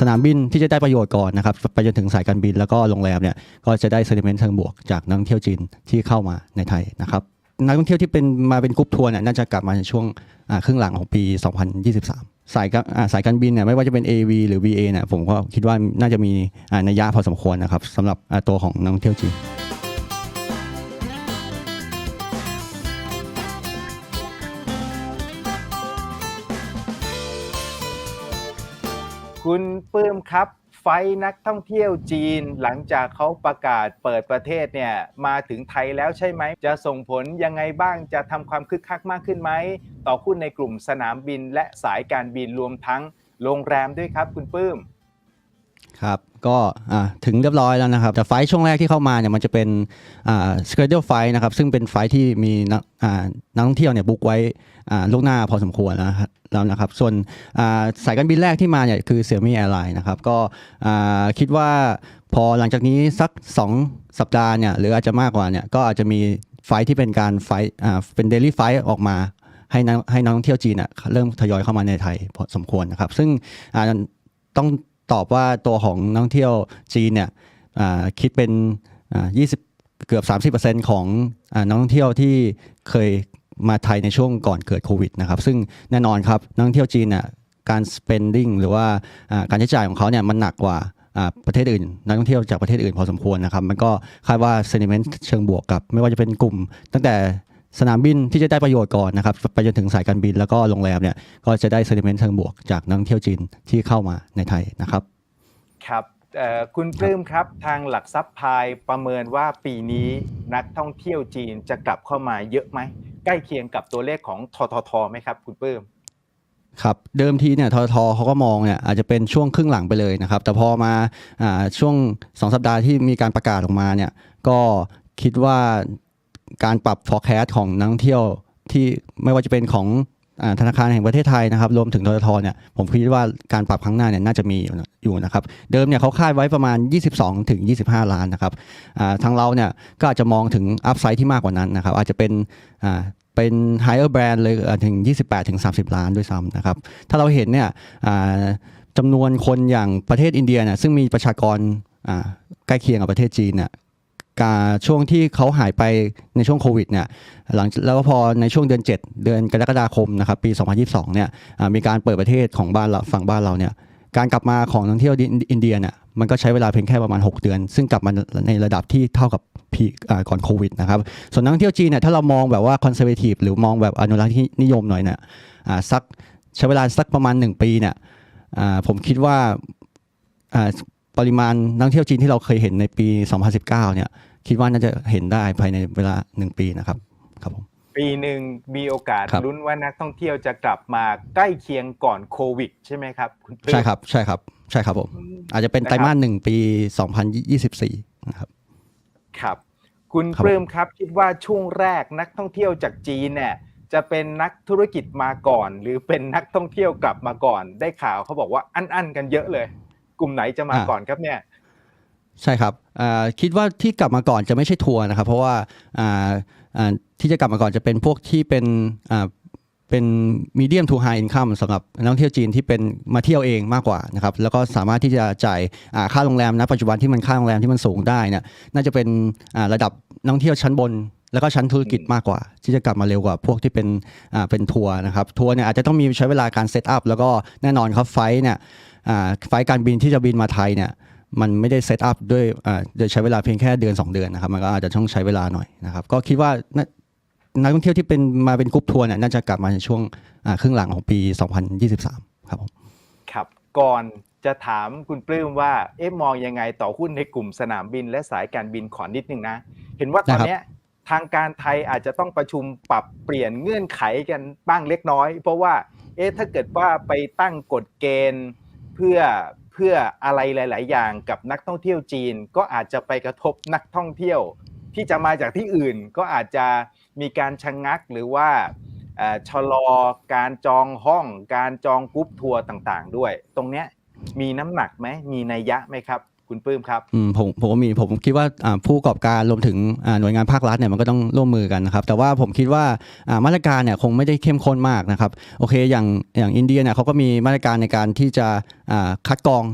สนามบินที่จะได้ประโยชน์ก่อนนะครับไปจนถึงสายการบินแล้วก็โรงแรมเนี่ยก็จะได้เซนิเมนต์เชิงบวกจากนักท่องเที่ยวจีนที่เข้ามาในไทยนะครับนักท่องเที่ยวที่เป็นมาเป็นกรุ๊ปทัวร์เนี่ยน่าจะกลับมาในช่วงครึ่งหลังของปี 2023สายการสายการบินเนี่ยไม่ว่าจะเป็น AV หรือ VA เนี่ยผมก็คิดว่าน่าจะมีอนัยยะพอสมควรนะครับสำหรับตัวของนักท่องเที่ยวจีนคุณ ปื้มครับ ไฟนักท่องเที่ยวจีนหลังจากเขาประกาศเปิดประเทศเนี่ยมาถึงไทยแล้วใช่ไหม จะส่งผลยังไงบ้างจะทำความคึกคักมากขึ้นไหม ต่อหุ้นในกลุ่มสนามบินและสายการบินรวมทั้งโรงแรมด้วยครับคุณปื้ม ครับ ก็ถึงเรียบร้อยแล้วนะครับ แต่ไฟช่วงแรกที่เข้ามาเนี่ยมันจะเป็นสเกจเดิลไฟนะครับซึ่งเป็นไฟที่มีนักนักท่องเที่ยวเนี่ยบุ๊กไว้ล่วงหน้าพอสมควรแล้วนะครับ ส่วนสายการบินแรกที่มาเนี่ยคือเซี่ยมี่แอร์ไลน์นะครับก็คิดว่าพอหลังจากนี้สัก 2 สัปดาห์เนี่ยหรืออาจจะมากกว่าเนี่ยก็อาจจะมีไฟที่เป็นการไฟเป็นเดลี่ไฟออกมาให้นักให้นักท่องเที่ยวจีนอะเริ่มทยอยเข้ามาในไทยพอสมควรนะครับ ซึ่งต้อง ตอบว่าตัวของนักท่องเที่ยวจีนเนี่ยคิดเป็นอ่า20เกือบ 30%ของอนักท่องเที่ยวที่เคยมาไทยในช่วงก่อนเกิดโควิดนะครับ ซึ่งแน่นอนครับนักท่องเที่ยวจีนเนี่ยการ spending หรือว่าการใช้จ่ายของเขาเนี่ยมันหนักกว่าอ่าประเทศอื่น นักท่องเที่ยวจากประเทศอื่นพอสมควรนะครับ มันก็คาดว่า sentiment เชิงบวกกับ ไม่ว่าจะเป็นกลุ่มตั้งแต่ สนามบินที่จะได้ประโยชน์ก่อนนะครับไปจนถึงสายการบินแล้วก็โรงแรมเนี่ยก็จะได้ sentiment เชิงบวกจากนักท่องเที่ยวจีนที่เข้ามาในไทยนะครับ ครับเอ่อคุณปลื้มครับทางหลักทรัพย์พายประเมินว่าปีนี้นักท่องเที่ยวจีนจะกลับเข้ามาเยอะไหมใกล้เคียงกับตัวเลขของทททไหมครับคุณปลื้มครับเดิมทีเนี่ยททเขาก็มองเนี่ยอาจจะเป็นช่วงครึ่งหลังไปเลยนะครับ แต่พอมาอ่าช่วง 2 สัปดาห์ที่มีการประกาศออกมาเนี่ยก็คิดว่า การปรับ forecast ของนักท่องเที่ยวที่ไม่ว่าจะเป็นของธนาคารแห่งประเทศไทยนะครับรวมถึงททเนี่ยผมคิดว่าการปรับครั้งหน้าเนี่ยน่าจะมีอยู่นะครับ เดิมเนี่ยเขาคาดไว้ประมาณ 22 ถึง 25 ล้านนะครับทางเราเนี่ยก็อาจจะมองถึงอัพไซด์ที่มากกว่านั้นนะครับ อาจจะเป็นเป็น higher brand เลยถึง 28 ถึง 30 ล้านด้วยซ้ำนะครับ ถ้าเราเห็นเนี่ยจำนวนคนอย่างประเทศอินเดียเนี่ยซึ่งมีประชากรใกล้เคียงกับประเทศจีนเนี่ย การช่วงที่เขาหายไปในช่วงโควิดเนี่ยหลังแล้วก็พอในช่วงเดือน 7 เดือนกรกฎาคมนะครับปี 2022เนี่ยอ่ามีการเปิดประเทศของบ้านเราฝั่งบ้านเราเนี่ยการกลับมาของนักท่องเที่ยวอินเดียเนี่ยมันก็ใช้เวลาเพียงแค่ประมาณ 6 เดือน ซึ่งกลับมาในระดับที่เท่ากับพีก่อนโควิดนะครับส่วนนักท่องเที่ยวจีนเนี่ยถ้าเรามองแบบว่าคอนเซอร์เวทีฟหรือมองแบบอนุรักษ์นิยมหน่อยเนี่ยสักใช้เวลาสักประมาณ 1 ปีเนี่ยผมคิดว่า ปริมาณนักท่องเที่ยวจีนที่เราเคยเห็นในปี 2019 เนี่ยคิดว่าน่าจะเห็นได้ภายในเวลา1ปีนะครับครับผมปีหนึ่งมีโอกาสครับลุ้นว่านักท่องเที่ยวจะกลับมาใกล้เคียงก่อนโควิด ใช่ไหมครับคุณปลื้มใช่ครับใช่ครับใช่ครับผมอืมอาจจะเป็นนะครับไตรมาสหนึ่งปี 2024 นะครับ ครับ คุณครับปลื้มครับคิดว่าช่วงแรกนักท่องเที่ยวจากจีนเนี่ยจะเป็นนักธุรกิจมาก่อน หรือเป็นนักท่องเที่ยวกลับมาก่อนได้ข่าวเขาบอกว่าอั้นๆกันเยอะเลย กลุ่มไหนจะมาก่อนครับเนี่ยใช่ครับอ่าคิดว่าที่กลับมาก่อนจะไม่ใช่ทัวร์นะครับ เพราะว่าอ่าอ่าที่จะกลับมาก่อนจะเป็นพวกที่เป็นอ่าเป็นมีเดียมทูไฮอินคัมสำหรับนักท่องเที่ยวจีนที่เป็นมาเที่ยวเองมากกว่านะครับแล้วก็สามารถที่จะจ่ายอ่าค่าโรงแรมนะปัจจุบันที่มันค่าโรงแรมที่มันสูงได้เนี่ยน่าจะเป็นอ่าระดับนักท่องเที่ยวชั้นบน แล้วก็ชั้นธุรกิจมากกว่า ที่จะกลับมาเร็วกว่าพวกที่เป็นอ่าเป็นทัวร์นะครับทัวร์เนี่ยอาจจะต้องมีใช้เวลาการเซตอัพแล้วก็แน่นอนครับไฟล์เนี่ยอ่าไฟล์การบินที่จะบินมาไทยเนี่ยมันไม่ได้เซตอัพด้วยอ่าโดยใช้เวลาเพียงแค่เดือน 2 เดือนนะครับมันก็อาจจะต้องใช้เวลาหน่อยนะครับก็คิดว่าน่านักท่องเที่ยวที่เป็นมาเป็นกรุ๊ปทัวร์เนี่ยน่าจะกลับมาในช่วงอ่าครึ่งหลังของปี 2023 ครับผมครับก่อนจะถามคุณปลื้มว่าเอ๊ะมองยังไงต่อหุ้นในกลุ่มสนามบินและสายการบินขอนิดนึงนะ เห็นว่าตอนเนี้ย ทางการไทยอาจจะต้องประชุมปรับเปลี่ยนเงื่อนไขกันบ้างเล็กน้อย เพราะว่าเอ๊ะถ้าเกิดว่าไปตั้งกฎเกณฑ์เพื่อเพื่ออะไรหลาย ๆ อย่างกับนักท่องเที่ยวจีน ก็อาจจะไปกระทบนักท่องเที่ยว ที่จะมาจากที่อื่นก็อาจจะมีการชะงงักหรือว่าชะลอการจองห้อง การจองกรุ๊ปทัวร์ต่าง ๆ ด้วย ตรงเนี้ยมีน้ำหนักไหมมีนัยยะไหมครับ คุณปื้มครับผมผมมีผมคิดว่าผู้ประกอบการรวมถึงหน่วยงานภาครัฐเนี่ยมันก็ต้องร่วมมือกันนะครับแต่ว่าผมคิดว่ามาตรการเนี่ยคงไม่ได้เข้มข้นมากนะครับโอเคอย่างอย่างอินเดียเนี่ยเขาก็มีมาตรการในการที่จะคัดกรอง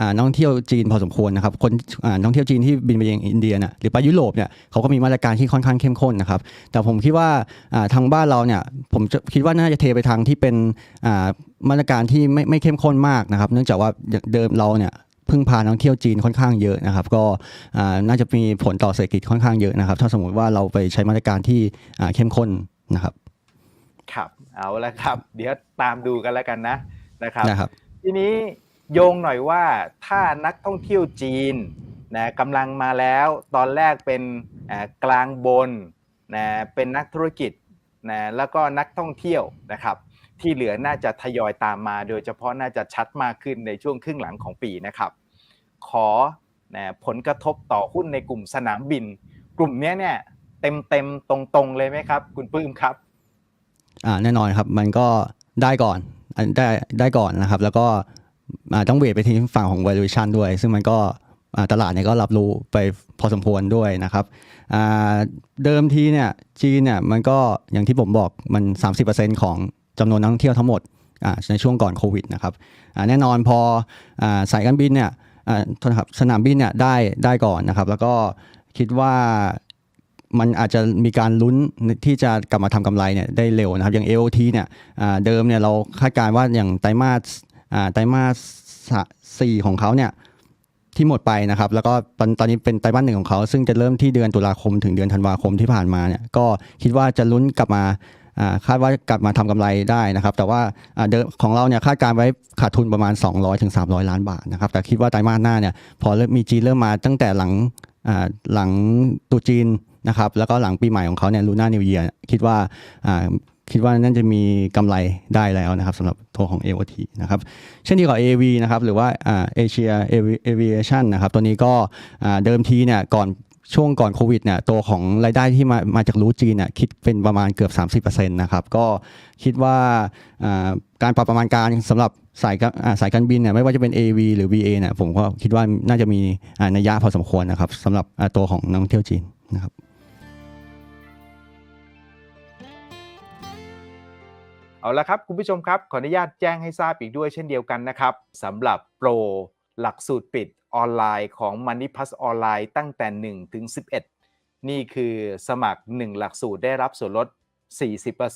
อนักท่องเที่ยวจีนพอสมควรนะครับคนนักท่องเที่ยวจีนที่บินไปยังอินเดียน่ะหรือไปยุโรปเนี่ยเขาก็มีมาตรการที่ค่อนข้างเข้มข้นนะครับ แต่ผมคิดว่าทางบ้านเราเนี่ยผมคิดว่าน่าจะเทไปทางที่เป็นมาตรการที่ไม่ไม่เข้มข้นมากนะครับ เนื่องจากว่าเดิมเราเนี่ย พึ่งพานักท่องเที่ยวจีนค่อนข้างเยอะนะครับ ก็อ่าน่าจะมีผลต่อเศรษฐกิจค่อนข้างเยอะนะครับ ถ้าสมมติว่าเราไปใช้มาตรการที่อ่าเข้มข้นนะครับ ครับ เอาละครับ เดี๋ยวตามดูกันแล้วกันนะนะครับนะครับทีนี้โยงหน่อยว่าถ้านักท่องเที่ยวจีนนะกำลังมาแล้วตอนแรกเป็นอ่ากลางบนนะเป็นนักธุรกิจนะแล้วก็นักท่องเที่ยวนะครับ ที่เหลือน่าจะทยอยตามมา โดยเฉพาะน่าจะชัดมากขึ้นในช่วงครึ่งหลังของปีนะครับ ขอนะผลกระทบต่อหุ้นในกลุ่มสนามบิน กลุ่มนี้เนี่ยเต็มเต็มๆตรงๆเลยไหมครับ คุณปื้มครับอ่าแน่นอนครับมันก็ได้ก่อนได้ได้ก่อนนะครับ แล้วก็ต้องเวทไปที่ฝั่งของ valuation ด้วย ซึ่งมันก็ตลาดเนี่ยก็รับรู้ไปพอสมควรด้วยนะครับเดิมทีเนี่ยจีนเนี่ยมันก็อย่างที่ผมบอกมัน 30%ของจำนวนนักท่องเที่ยวทั้งหมดในช่วงก่อนโควิดนะครับแน่นอนพออสายการบินเนี่ย อ่าโทษนครับสนามบินเนี่ยได้ได้ก่อนนะครับ แล้วก็คิดว่ามันอาจจะมีการลุ้นที่จะกลับมาทำกำไรเนี่ยได้เร็วนะครับ อย่าง AOT เนี่ยอ่าเดิมเนี่ยเราคาดการณ์ว่าอย่างไตรมาสไตรมาสสี่ของเขาเนี่ยที่หมดไปนะครับ แล้วก็ตอนตอนนี้เป็นไตรมาสหนึ่งของเขา ซึ่งจะเริ่มที่เดือนตุลาคมถึงเดือนธันวาคมที่ผ่านมาเนี่ยก็คิดว่าจะลุ้นกลับมา คาดว่ากลับมาทำกำไรได้นะครับ แต่ว่าเดิมของเราเนี่ยคาดการไว้ขาดทุนประมาณ 200ถึง300ล้านบาทนะครับ แต่คิดว่าไตรมาสหน้าเนี่ยพอเริ่มมีจีนเริ่มมาตั้งแต่หลังหลังตุจีนนะครับแล้วก็หลังปีใหม่ของเขาเนี่ยลูน่านิวเยียคิดว่าคิดว่าน่าจะมีกำไรได้แล้วนะครับสำหรับตัวของ AOT นะครับเช่นเดียวกับ AV นะครับหรือว่าเอ่า Asia Aviation นะครับตัวนี้ก็เดิมทีเนี่ยก่อน ช่วงก่อนโควิดเนี่ยตัวของรายได้ที่มามาจากรูจีนเนี่ยคิดเป็นประมาณเกือบ 30%นะครับก็คิดว่าการปรับประมาณการสำหรับสายการอ่าสายการบินเนี่ยไม่ว่าจะเป็น AV หรือ VA เนี่ยผมก็คิดว่าน่าจะมีอนัยยะพอสมควรนะครับสำหรับตัวของนักท่องเที่ยวจีนนะครับเอาละครับ คุณผู้ชมครับ ขออนุญาตแจ้งให้ทราบอีกด้วยเช่นเดียวกันนะครับสำหรับโปร หลักสูตรปิดออนไลน์ของ Money Plus ออนไลน์ตั้งแต่ 1 ถึง 11 นี่คือสมัคร 1 หลักสูตรได้รับส่วนลด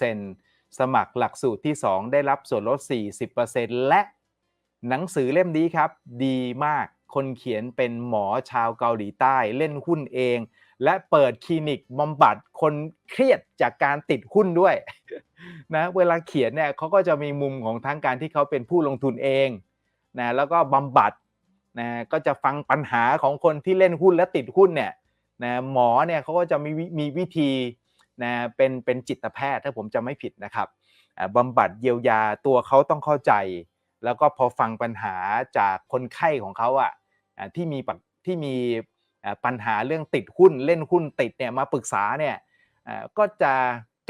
40%สมัครหลักสูตรที่ 2 ได้รับส่วนลด 40%และหนังสือเล่มนี้ครับ ดีมากคนเขียนเป็นหมอชาวเกาหลีใต้เล่นหุ้นเอง และเปิดคลินิกบำบัดคนเครียดจากการติดหุ้นด้วยนะเวลาเขียนเนี่ยเขาก็จะมีมุมของทั้งการที่เขาเป็นผู้ลงทุนเองนะแล้วก็บำบัด นะก็จะฟังปัญหาของคนที่เล่นหุ้นและติดหุ้นเนี่ยนะหมอเนี่ยเขาก็จะมีวิมีวิธีนะเป็นเป็นจิตแพทย์ถ้าผมจะไม่ผิดนะครับบำบัดเยียวยาตัวเขาต้องเข้าใจ แล้วก็พอฟังปัญหาจากคนไข้ของเขาอะอ่าที่มีปัญที่มีปัญหาเรื่องติดหุ้นเล่นหุ้นติดเนี่ยมาปรึกษาเนี่ยก็จะ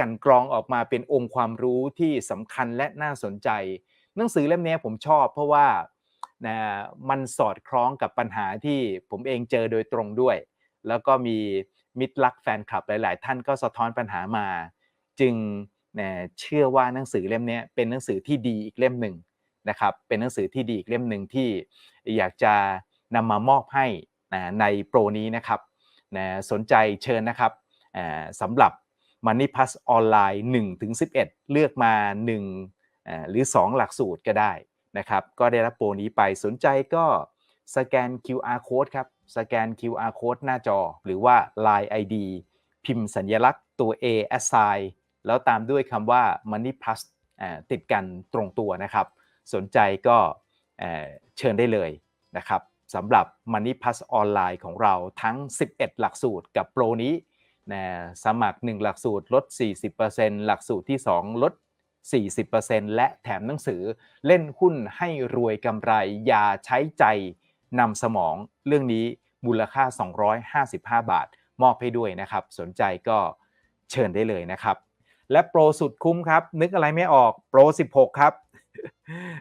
กันกรองออกมาเป็นองค์ความรู้ที่สำคัญและน่าสนใจ หนังสือเล่มนี้ผมชอบเพราะว่า นะมันสอดคล้องกับปัญหาที่ผมเองเจอโดยตรงด้วย แล้วก็มีมิตรรักแฟนคลับหลาย ๆ ท่านก็สะท้อนปัญหามา จึงนะเชื่อว่าหนังสือเล่มนี้เป็นหนังสือที่ดีอีกเล่มหนึ่งนะครับเป็นหนังสือที่ดีอีกเล่มหนึ่งที่อยากจะนำมามอบให้นะในโปรนี้นะครับนะสนใจเชิญนะครับสำหรับ Money Plus ออนไลน์1-11 เลือกมา1อ่าหรือ 2 หลักสูตรก็ได้ นะครับ ก็ได้รับโปรนี้ไปสนใจก็สแกน QR code ครับ สแกน QR code หน้าจอ หรือว่า Line ID พิมพ์สัญลักษณ์ตัว A assign แล้วตามด้วยคำว่า Money Plus ติดกันตรงตัวนะครับ สนใจก็เอ่อเชิญได้เลยนะครับสำหรับ Money Plus ออนไลน์ของเราทั้ง 11 หลักสูตรกับโปรนี้นะสมัคร 1 หลักสูตรลด 40%หลักสูตรที่ 2 ลด 40%และแถมหนังสือเล่นหุ้นให้รวยกำไร อย่าใช้ใจนำสมอง เรื่องนี้มูลค่า 255 บาท มอบให้ด้วยนะครับ สนใจก็เชิญได้เลยนะครับ และโปรสุดคุ้มครับ นึกอะไรไม่ออกโปร 16 ครับ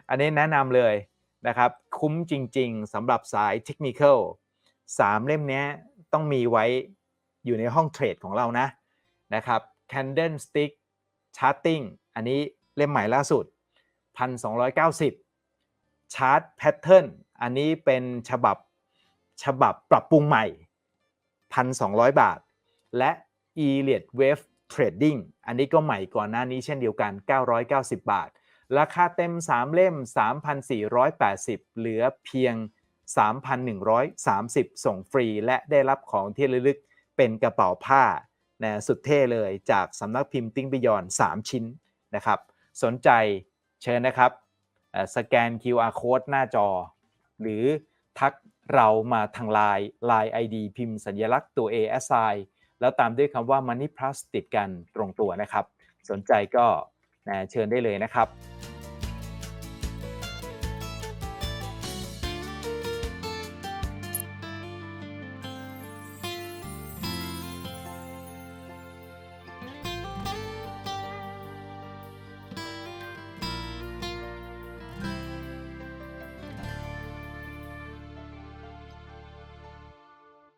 อันนี้แนะนำเลยนะครับ คุ้มจริง ๆสำหรับสายเทคนิค3เล่มนี้ต้องมีไว้อยู่ในห้องเทรดของเรานะนะครับ Candlestick Charting อันนี้เล่มใหม่ล่าสุด 1,290 Chart Pattern อันนี้เป็นฉบับฉบับปรับปรุงใหม่ 1,200 บาท และ e l i o t Wave Trading อันนี้ก็ใหม่ก่อนหน้านี้เช่นเดียวกัน 990 บาท ราคาเต็ม 3 เล่ม 3,480 เหลือเพียง 3,130 ส่งฟรี และได้รับของที่ระลึกเป็นกระเป๋าผ้านะสุดเท่เลยจากสำนักพิมพ์ติ้งบิยอน 3 ชิ้น นะครับ สนใจเชิญนะครับสแกน QR code หน้าจอ หรือทักเรามาทางไลน์ Line ID พิมพ์สัญลักษณ์ตัว A S I แล้วตามด้วยคำว่า Money Plus ติดกันตรงตัวนะครับ สนใจก็เชิญได้เลยนะครับ